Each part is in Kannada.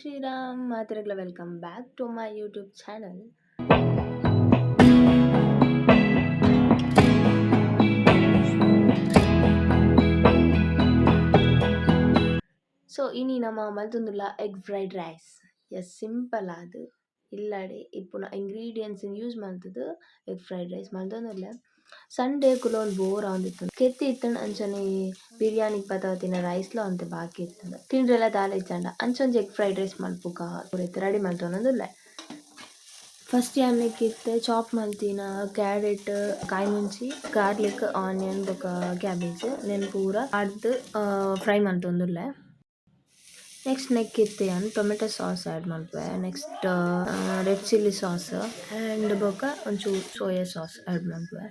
Shriram ಮಾತಿರಗ್ಲ welcome back to my YouTube channel so ಇನಿ ನಮ್ಮ ಮಲ್ತೊಂದುಲ್ಲ egg fried rice as simple ಅದು ಇಲ್ಲಾಡಿ, ಇಪ್ಪುನ ಇಂಗ್ರೀಡಿಯೆಂಟ್ಸ್ ಯೂಸ್ ಮಾಡ್ತದ್ದು ಎಗ್ ಫ್ರೈಡ್ ರೈಸ್ ಮಲ್ತೊಂದುಲ್ಲೆ. ಸಂಡೇ ಕುಲೊಂದು ಬೋರ್ ಆವೊಂದಿತ್ತು ಕೆತ್ತಿ ಇತ್ತಂಡ ಅಂಚನೆ ಬಿರಿಯಾನಿ ಪತಾವತಿನ ರೈಸ್ಲ ಒಂತೆ ಬಾಕಿ ಇತ್ತಂಡ ತಿಂಡ್ರೆಲ ದಾಲ ಇಜ್ಜಂಡ ಅಂಚೊಂಜಿ ಎಗ್ ಫ್ರೈಡ್ ರೈಸ್ ಮಲ್ಪುಗ ರೆಡಿ ಮಲ್ತೊನೊಂದುಲ್ಲೆ ಫಸ್ಟ್ ಯಾನ್ನೆಕ್ಕಿತ್ತೆ ಚಾಪ್ ಮಲ್ತಿನ ಕ್ಯಾರೆಟ್ ಕಾಯಿ ಮುಂಚಿ ಗಾರ್ಲಿಕ್ ಆನಿಯನ್ ಬೊಕ ಕ್ಯಾಬೇಜ್ ನೆನ್ ಪೂರ ಅರ್ದ್ ಫ್ರೈ ಮಲ್ತೊಂದುಲ್ಲೆ ನೆಕ್ಸ್ಟ್ ನೆಕ್ಕಿತ್ತೆ ಯಾನ್ ಟೊಮೆಟೊ ಸಾಸ್ ಆಡ್ ಮಲ್ಪುವೆ next red chilli sauce and ಬೊಕ ಒಂಚೂರು ಸೋಯಾ ಸಾಸ್ ಆಡ್ ಮಲ್ಪುವೆ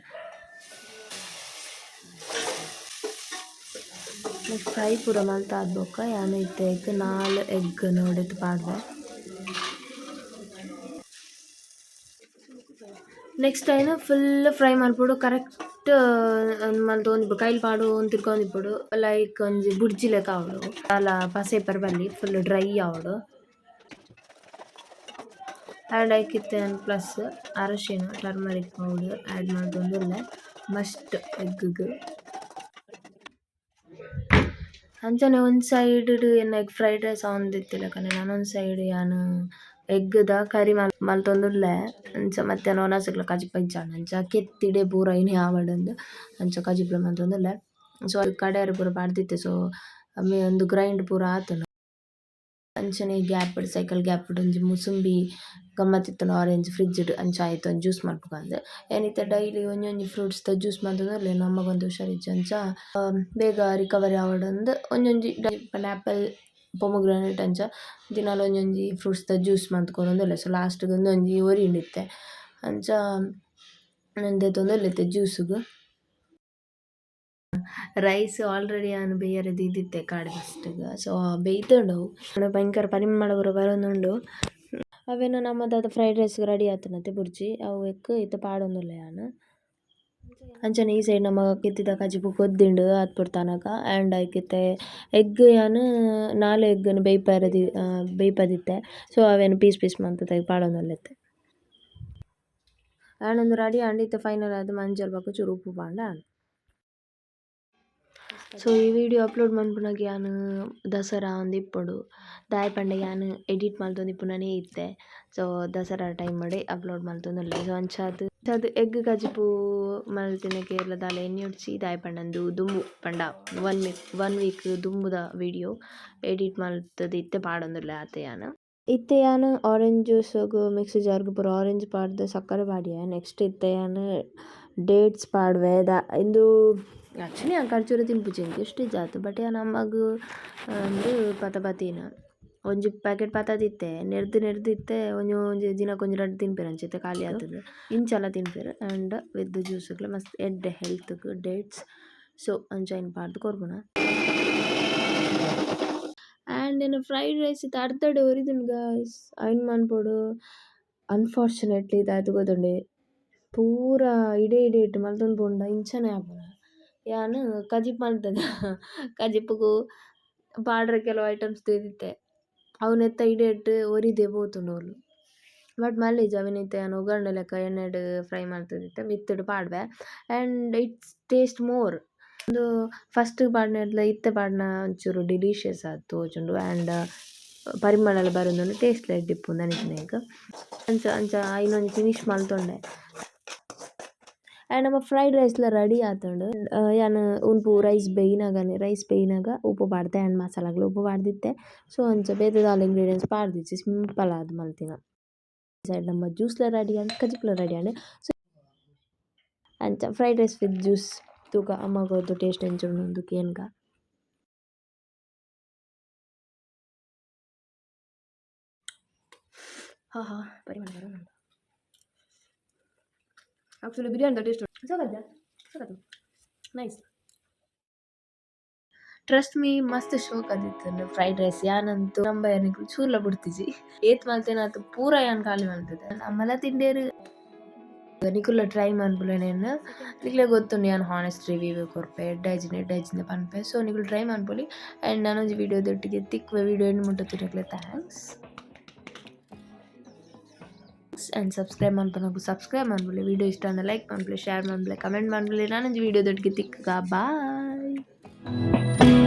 ನೆಕ್ಸ್ಟ್ ಫ್ರೈ ಪೂರ ಮಲ್ತ್ ಆದ್ ಬೊಕ ಯಾನ್ ಇತ್ತೆಗ್ ನಾಲ್ ಎಗ್ ನ್ ಒಡೆದು ಪಾಡ್ದೆ ನೆಕ್ಸ್ಟ್ ಐನ ಫುಲ್ ಫ್ರೈ ಮಲ್ಪೊಡು ಕರೆಕ್ಟ್ ಮಲ್ತೊಂದಿಪ್ಪುಡು ಕೈಲ್ ಪಾಡು ತಿರ್ಕೊಂದಿಪ್ಪುಡು ಲೈಕ್ ಒಂಜಿ ಬುಡ್ಜಿ ಲೆಕ ಆವೊಡು ಅಲ್ಲ ಪಸೇಪರ್ ಬಲ್ಲಿ ಫುಲ್ ಡ್ರೈ ಆವೊಡು ಆ್ಯಡ್ ಐಕಿತ್ತೆ ಪ್ಲಸ್ ಅರಶಿನ ಟರ್ಮರಿಕ್ ಪೌಡರ್ ಆ್ಯಡ್ ಮಲ್ತೊಂದುಲ್ಲೆ ಮಸ್ಟ್ ಎಗ್ಗ್ ಅಂಚನೆ ಒಂದು ಸೈಡ್ ಡ್ ಎಗ್ ಫ್ರೈಡ್ ರೈಸ್ ನಾನು ಒಂದು ಸೈಡ್ ಯಾನ್ ಎಗ್ ದ ಕರಿ ಮಲ್ ಮಲ್ತೊಂದುಲ್ಲೆ ಅಂಚ ಮಧ್ಯಾಹ್ನ ಸಿಗ್ಲ ಕಜಿಪ್ಪ ಇಜ್ಜಾಂಡ ಅಂಚ ಕೆತ್ತಿಡೆ ಪೂರ ಇನಿ ಆವಡ್ ಅಂಚ ಕಜಿಪ್ಲ ಮಲ್ತೊಂದುಲ್ಲೆ ಸೊ ಅದು ಕಡೆರ್ ಪೂರ ಪಾಡ್ದಿತ್ತೆ ಸೊ ಒಂದು ಉಂದು ಗ್ರೈಂಡ್ ಪೂರ ಆತುಂಡು ಅಂಚನೆ ಗ್ಯಾಪ್ ಸೈಕಲ್ ಗ್ಯಾಪ್ ಡ್ ಒಂಜಿ ಮುಸುಂಬಿ ಗಮ್ಮತ್ ಇತ್ತ್ಂಡ ಆರೆಂಜ್ ಫ್ರಿಜ್ ಡ್ ಅಂಚ ಆಯಿತು ಒಂಜಿ ಜ್ಯೂಸ್ ಮಲ್ಪುಗಂದ್ ಏನಿತ್ತ ಡೈಲಿ ಒಂಜಿ ಒಂಜಿ ಫ್ರೂಟ್ಸ್ ದ ಜ್ಯೂಸ್ ಮಾಡಿದ್ರೆ ನಮಗೊಂದು ಹುಷಾರ್ ಅಂಚ ಬೇಗ ರಿಕವರಿ ಆವಡಂದ್ ಒಂಜೊಂಜಿ ಪನ್ ಆಪಲ್ ಪೊಮೊಗ್ರಾನೇಟ್ ಅಂಚ, ದಿನಾಲ ಒಂಜೊಂಜಿ ಫ್ರೂಟ್ಸ್ ದ ಜ್ಯೂಸ್ ಮಂತ್ ಕೊರೊಂದುಲ್ಲೆ ಸೊ ಲಾಸ್ಟ್ ಗ್ ಉಂದೊಂಜಿ ಒರಿಯಿಂಡ್ ಇತ್ತೆ ಅಂಚ, ನಂದೇ ತೊಂದರೆ ಇತ್ತೆ ಜ್ಯೂಸ್ ಗ್ ರೈಸ್ ಆಲ್ರೆಡಿ ನಾನು ಬೇಯರೆ ದೀದಿತ್ತೆ ಕಾಡೆ ಫಸ್ಟ್ ಗ್ ಸೊ ಬೇಯ್ತಂಡು ಭಯಂಕರ ಪರಿಮಳ ಪೂರ ಬರೊಂದುಂಡು ಅವೆನ್ ನಮ್ಮದಾದ ದಾದ ಫ್ರೈಡ್ ರೈಸ್ ರೆಡಿ ಆತುಂಡತೆ ಬುರ್ಜಿ ಅವು ಎಕ್ ಇತ್ತು ಪಾಡೊಂದುಲ್ಲೆ ಯಾನು ಅಂಚನೆ ಈ ಸೈಡ್ ನಮ ಕಿತ್ತಿದ ಕಜಿಪು ಕೊದ್ದಿಂಡು ಆತ್ಪುಡ್ ತನಕ ಆ್ಯಂಡ್ ಐಕಿತ್ತೆ ಎಗ್ ಯಾನು ನಾಲ್ ಎಗ್ ನ್ ಬೇಯ್ಪರೆ ದಿ ಬೇಯ್ಪದಿತ್ತೆ ಸೊ ಅವೆನ್ ಪೀಸ್ ಪೀಸ್ ಮಂತ ತೆಗ್ದ್ ಪಾಡೊಂದುಲ್ಲೆತೆ ಆ್ಯಂಡ್ ಒಂದು ರೆಡಿ ಆಂಡ್ ಫೈನಲ್ ಆದ್ ಮಂಜಲ್ ಬಾಕು ಚೂರು ಉಪ್ಪು ಪಾಂಡ ಸೊ ಈ ವಿಡಿಯೋ ಅಪ್ಲೋಡ್ ಮನ್ಪುನಗ ಯಾನ್ ದಸರಾ ಒಂದ್ ಇಪ್ಪೊಡು, ದಾಯೆ ಪಂಡ ಯಾನ್ ಎಡಿಟ್ ಮಲ್ತೊಂದಿಪ್ಪುನನೆ ಇತ್ತೆ ಸೊ ದಸರಾ ಟೈಮ್ ಡೆ ಅಪ್ಲೋಡ್ ಮಲ್ತೊಂದುಲ್ಲೆ ಸೊ ಅಂಚಾದ್ ಅಂಚಾದ್ ಎಗ್ ಕಜಿಪು ಮಲ್ತಿನ ಕೇರ್ಲ ದಾಲ ಎಣ್ಣೆ ಉಡ್ಸಿ, ದಾಯೆ ಪಂಡಂದು ದುಂಬು ಪಂಡ. ಒನ್ ವೀಕ್ ಒನ್ ವೀಕ್ ದುಂಬುದ ವಿಡಿಯೋ ಎಡಿಟ್ ಮಲ್ತುದು ಇತ್ತೆ ಪಾಡೊಂದುಲ್ಲೆ ಆತೆ ಯಾನ್. ಇತ್ತೆ ಯಾನ್ ಆರೆಂಜ್ ಜ್ಯೂಸ್ ಮಿಕ್ಸಿ ಜಾರ್ ಗ್ ಪೂರ ಆರೆಂಜ್ ಪಾಡ್ದ್ ಸಕ್ಕರೆ ಪಾಡ್ಯೆ. ನೆಕ್ಸ್ಟ್ ಇತ್ತೆ ಯಾನ್ ಡೇಟ್ಸ್ ಪಾಡ್ವೆ ದ ಇಂದು ಆಕ್ಚುಲಿ ಯಾನ್ ಖರ್ಜೂರ ತಿನ್ಪುಜೆರ್ ಎಸ್ಟ್ ಇಜ್ಜ ಆತು? ಬಟ್ ನಮಗ್ ಉಂದು ಪತ ಪತಿನ ಒಂಜಿ ಪ್ಯಾಕೆಟ್ ಪತದಿತ್ತೆ ನೆರ್ದ್ ನೆರ್ದ್ ಇತ್ತೆ ಒಂಜಿ ಒಂಜಿ ದಿನಕ್ ಒಂಜಿ ರಡ್ಡ್ ತಿನ್ಪೆರ್ ಅಂಚಿತ್ತೆ ಖಾಲಿ ಆತುಂಡ್ ಇಂಚಲ ತಿನ್ಪೆರ್. ಆಂಡ್ ವಿತ್ ಜ್ಯೂಸ್ಗ್ಲ ಮಸ್ತ್ ಎಡ್ಡೆ ಹೆಲ್ತ್ ಗ್ ಡೇಟ್ಸ್ ಸೊ ಅಂಚ ಐನ್ ಪಾಡ್ದ್ ಕೊರ್ಪುನ ಆಂಡ್ ಎನ್ನ ಫ್ರೈಡ್ ರೈಸ್ ಇತ್ತು. ಅರ್ಧ ಒರಿದುಂಡು ಗಾಯ್ಸ್ ಐನ್ ಮನ್ಪೊಡು ಅನ್ಫಾರ್ಚುನೇಟ್ಲಿ ದಾಯೆಗ್ ಗೊತ್ತುಂಡೆ. ಪೂರ ಇಡೆ ಇಡೆ ಇಟ್ಟು ಮಲ್ತೊಂದು ಪೋಂಡ ಇಂಚನೆ ಆಪುನ ಯಾನ್ ಕಜಿಪ್ ಮಲ್ತದ. ಕಜಿಪ್ಗು ಪಾಡ್ರೆ ಕೆಲವು ಐಟಮ್ಸ್ ತೆಗೆದಿತ್ತೆ. ಅವು ನೆತ್ತ ಇಡೆ ಇಟ್ ಒರಿದೆ ಪೋತುಂಡು ಅವ್ಲು ಬಟ್ ಮಲ್ಲಿ ಅವೆನ್ ಯಾನ್ ಒಗ್ಗರ್ಣೆ ಲೆಕ್ಕ ಎಣ್ಣೆಡ್ ಫ್ರೈ ಮಲ್ತುದಿತ್ತೆ ಮಿತ್ತುಡು ಪಾಡ್ವೆ ಆ್ಯಂಡ್ ಇಟ್ಸ್ ಟೇಸ್ಟ್ ಮೋರ್. ಉಂದು ಫಸ್ಟ್ ಪಾಡ್ನಡ್ಲ ಇತ್ತೆ ಪಾಡ್ನ ಒಂಚೂರು ಡಿಲೀಷಿಯಸ್ ಆದ್ ತೋಜುಂಡು. ಆ್ಯಂಡ್ ಪರಿಮಳ ಎಲ್ಲ ಬರೊಂದುಂಡು ಟೇಸ್ಟ್ ಲೈಟ್ ಡಿಪ್ಪು ನನಗೆ ಅಂಚ ಅಂಚ ಇನ್ನೊಂದು ಫಿನಿಶ್ ಮಲ್ತೊಂಡೆ. ಆಂಡ್ ನಮ್ಮ ಫ್ರೈಡ್ ರೈಸ್ ಲ ರೆಡಿ ಆತುಂಡು. ಯಾನ್ ಉಪ್ಪು ರೈಸ್ ಬೇಯಿನಗನೆ, ರೈಸ್ ಬೇಯಿನಾಗ ಉಪ್ಪು ಪಾಡ್ದೆ ಆ್ಯಂಡ್ ಮಸಾಲಾಗ್ಲು ಉಪ್ಪು ಪಾಡ್ದಿತ್ತೆ ಸೊ, ಅಂಚ ಬೇತೆ ದಾಲ್ ಇಂಗ್ರೀಡಿಯೆಂಟ್ಸ್ ಪಾಡ್ದಿಜ್ಜಿ ಸಿಂಪಲ್ ಆದ್ ಮಲ್ತಿನ. ಸೈಡ್ ನಮ್ಮ ಜ್ಯೂಸ್ ಲ ರೆಡಿ ಆಂಡ್ ಕಜಿಪ್ಲ ರೆಡಿ ಆಂಡ್. ಸೊ ಅಂಚ ಫ್ರೈಡ್ ರೈಸ್ ವಿತ್ ಜ್ಯೂಸ್ ತೂಕ ಅಮ್ಮಗೋದು ಟೇಸ್ಟ್ ಎಂಚುಂಡು ಕೇನ್ಗ. ಹಾ ಹಾ ಪರಿಮಳ ಆಕ್ಚುಲಿ ಬಿರಿಯಾನಿದ ಟೇಸ್ಟ್ ಸಖತ್ ಸಖತ್ ನೈಸ್ ಟ್ರಸ್ಟ್ ಮೀ ಮಸ್ತ್ ಶೋಕ್ ಆದಿತ್ತುಂಡು ಫ್ರೈಡ್ ರೈಸ್ ಯಾನಂತೂ ನಮ್ಮ ಯಾನಿಗ್ ಚೂರ್ಲ ಬುಡ್ತಿಜಿ ಏತ್ ಮಲ್ತೇನ ಪೂರ ಯಾನ್ ಖಾಲಿ ಮಲ್ತುದೆ. ನಮ್ಮಲ ತಿಂಡೇರು ನಿಕುಲ್ಲ ಟ್ರೈ ಮನ್ಪುಲೆನೇನು ನಿಕ್ಲೆ ಗೊತ್ತುಂಡು ಯಾನ್ ಹಾನೆಸ್ಟ್ ರಿವ್ಯೂ ಕೊರ್ಪೆ ಎಡ್ಡಾಯ್ಜಿನ ಎಡ್ಡಾಯ್ಜಿಂದ ಪನ್ಪೆ. ಸೊ ನಿಕುಲು ಟ್ರೈ ಮಾಡ್ಬೋಲಿ ಆ್ಯಂಡ್ ವಿಡಿಯೋ ವಿಡಿಯೋದೊಟ್ಟಿಗೆ ತಿಕ್ಕುವ ವಿಡಿಯೋ ಏನು ಮುಟ್ಟುತ್ತಿನ. ಥ್ಯಾಂಕ್ಸ್ ಆ್ಯಂಡ್ ಸಬ್ಸ್ಕ್ರೈಬ್ ಮಾಡ್ಬೋದು ಸಬ್ಸ್ಕ್ರೈಬ್ ಮಾಡ್ಬಿಡಿ ವೀಡಿಯೋ ಇಷ್ಟ ಅಂದರೆ ಲೈಕ್ ಮಾಡ್ಬಿಡಿ ಶೇರ್ ಮಾಡ್ಬಿಡಿ ಕಮೆಂಟ್ ಮಾಡ್ಬಿಡಿ ನಾನೊಂದು ವೀಡಿಯೋ ದೊಡ್ಡ ತಿಕ್ಕ ಬಾಯ್